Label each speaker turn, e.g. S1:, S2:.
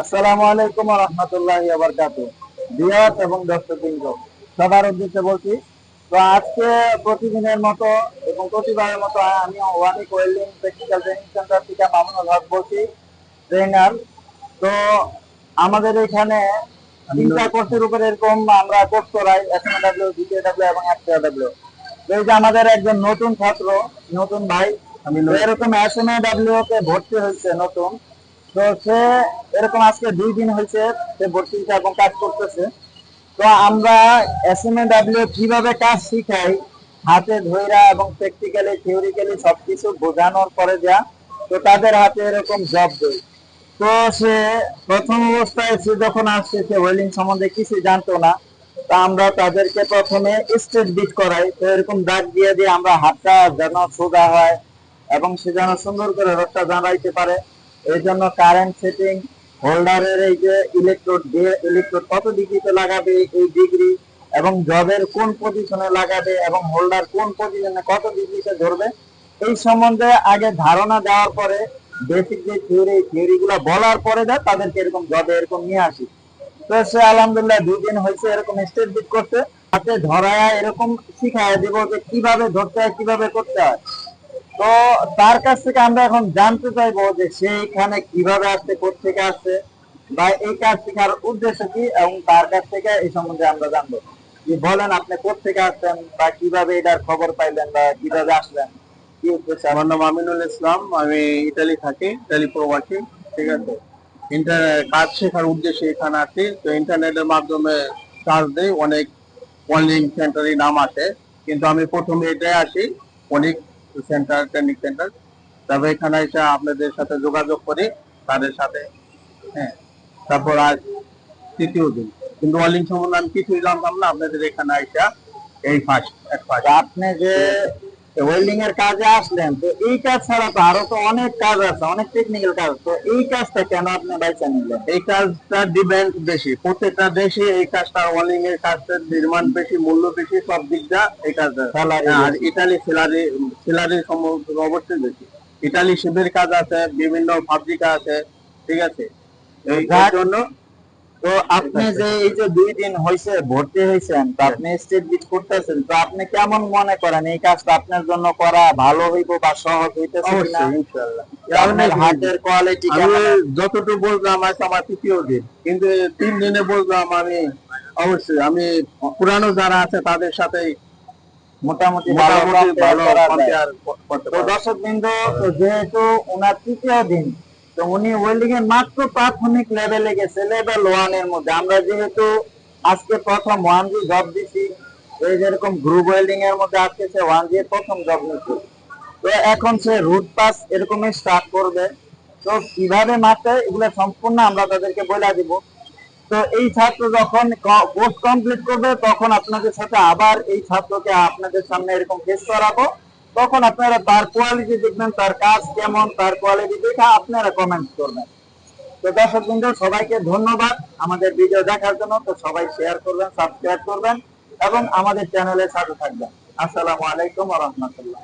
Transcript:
S1: আসসালামু আলাইকুম রহমতুল্লাহ আবরকাত বিয়াত এবং দর্শকবৃন্দ সবার উদ্দেশ্যে বলছি তো আজকে প্রতিদিনের মতো এবং প্রতিবারের মতো আমি ওয়ানিক ওয়েল্ডিং টেকনিক্যাল ট্রেনিং সেন্টার থেকে মামুনুল হক বলছি ট্রেনার। তো আমাদের এখানে তিনটা কোর্সের উপরে এরকম আমরা কোর্স করাই এসএমডাব্লিউ জিকেডাব্লিউ এবং তো এই যে আমাদের একজন নতুন ছাত্র নতুন ভাই আমি এরকম এসএমডাব্লিউ তে ভর্তি হয়েছে নতুন। তো সে এরকম আজকে দুই দিন হয়েছে, সে ভর্তি হয়েছে এবং কাজ করতেছে। তো আমরা এস এসএমডাব্লিউ কীভাবে কাজ শিখাই, হাতে ধৈরা এবং প্র্যাকটিক্যালি থিওরিক্যালি সবকিছু বোঝানোর পরে যা, তো তাদের হাতে এরকম জব দেয় তো সে প্রথম অবস্থায় সে যখন আসছে, সে ওয়েল্ডিং সম্বন্ধে কিছু জানতো না। তা আমরা তাদেরকে প্রথমে স্টেট বিট করাই। তো এরকম দাগ দিয়ে দিয়ে আমরা হাতটা যেন সোজা হয় এবং সে যেন সুন্দর করে রোডটা দাঁড়াইতে পারে। এই কারেন্ট সেটিং হোল্ডারের এই যে ইলেকট্রোড ইলেকট্রোড কত ডিগ্রিতে লাগাবে এই ডিগ্রি এবং জবের কোন পজিশনে লাগাবে, এবং হোল্ডার কোন পজিশনে কত ডিগ্রিতে ধরবে, এই সম্বন্ধে আগে ধারণা দেওয়ার পরে বেসিক যে থিওরি থিওরি গুলো বলার পরে দেয় তাদেরকে এরকম জবে এরকম নিয়ে আসি। তো সে আলহামদুলিল্লাহ দুই দিন হয়েছে এরকম স্টেট বিট করতে, হাতে ধরায় এরকম শিখায় দিব যে কীভাবে ধরতে হয়, কীভাবে করতে হয়। তো তার কাছ থেকে আমরা এখন জানতে চাইব যে সে এখানে কীভাবে আসছে থেকে আসছে বা এই কাজ শেখার উদ্দেশ্য কি এবং তার কাছ থেকে এই সম্বন্ধে আমরা জানব। যে বলেন আপনি থেকে আসছেন বা কীভাবে এটার খবর পাইলেন বা কীভাবে আসলেন, কি উদ্দেশ্যে
S2: আমার নাম আমিনুল ইসলাম, আমি ইতালি থাকি, ইতালি প্রবাসী, ঠিক আছে? ইন্টার, কাজ শেখার উদ্দেশ্যে এখানে আসি তো ইন্টারনেটের মাধ্যমে কাজ দেই, অনেক অনলাইন সেন্টারই নাম আছে কিন্তু আমি প্রথমে এটাই আসি, অনেক সেন্টার ট্রেনিং সেন্টার তবে এখানে এসে আপনাদের সাথে যোগাযোগ করি, তাদের সাথে। হ্যাঁ তারপর আজ তৃতীয় দিন। কিন্তু অলিং সম্বন্ধে আমি কিছুই জানতাম না, আপনাদের এখানে আইসা এই ফার্স্ট
S1: আপনি যে ওয়েল্ডিং এর কাজে আসলেন তো এই কাজ ছাড়া তো আরও তো অনেক কাজ আছে অনেক টেকনিক্যাল কাজ তো এই কাজটা কেন আপনি বাইচা নিলেন?
S2: এই কাজটা ডিমান্ড বেশি প্রত্যেকটা দেশে এই কাজটা ওয়েল্ডিং এর কাজটার নির্মাণ বেশি মূল্য বেশি সব দিকটা এই কাজটা। আর। ইটালি স্যালারি স্যালারি সম্ভবত অবশ্যই বেশি। ইটালি শিবের কাজ আছে বিভিন্ন ফাব্রিকা আছে ঠিক আছে? এই জন্য
S1: তো আপনি যে এই যে দুই দিন হয়েছে ভর্তি হয়েছেন তো আপনি স্টেট বিট করতেছেন তো আপনি কেমন মনে করেন এই কাজটা আপনার জন্য করা ভালো হইব বা সহজ হইতেছে কিনা? আপনার হাতের কোয়ালিটি
S2: আমি
S1: কেমন?
S2: যতটুকু বললাম আজ আমার তৃতীয় দিন। কিন্তু তিন দিনে বললাম আমি অবশ্যই আমি পুরানো যারা আছে তাদের সাথে
S1: মোটামুটি ভালো
S2: ভালো করতে
S1: বিন্দু যেহেতু ওনার তৃতীয় দিন তো উনি ওয়েল্ডিং এর মাত্র প্রাথমিক লেভেলে গেছে লেভেল ওয়ানের মধ্যে। আমরা যেহেতু আজকে প্রথম ওয়ান জি জব দিছি, এই যেরকম গ্রুপ ওয়েল্ডিং এর মধ্যে আজকে সে ওয়ান জি প্রথম জব নিচ্ছে তো এখন সে রুট পাস এরকমই স্টার্ট করবে। তো কীভাবে মারতে, এগুলো সম্পূর্ণ আমরা তাদেরকে বলে দিব। তো এই ছাত্র যখন কোর্স কমপ্লিট করবে, তখন আপনাদের সাথে আবার এই ছাত্রকে আপনাদের সামনে এরকম ফেস করাবো। তখন আপনারা তার কোয়ালিটি দেখবেন, তার কাজ কেমন, তার কোয়ালিটি দেখে আপনারা কমেন্ট করবেন। তো দর্শক বিন্দু, সবাইকে ধন্যবাদ। আমাদের ভিডিও দেখার জন্য তো সবাই শেয়ার করবেন সাবস্ক্রাইব করবেন এবং আমাদের চ্যানেলের সাথে থাকবেন। আসসালামু আলাইকুম রহমতুল্লাহ।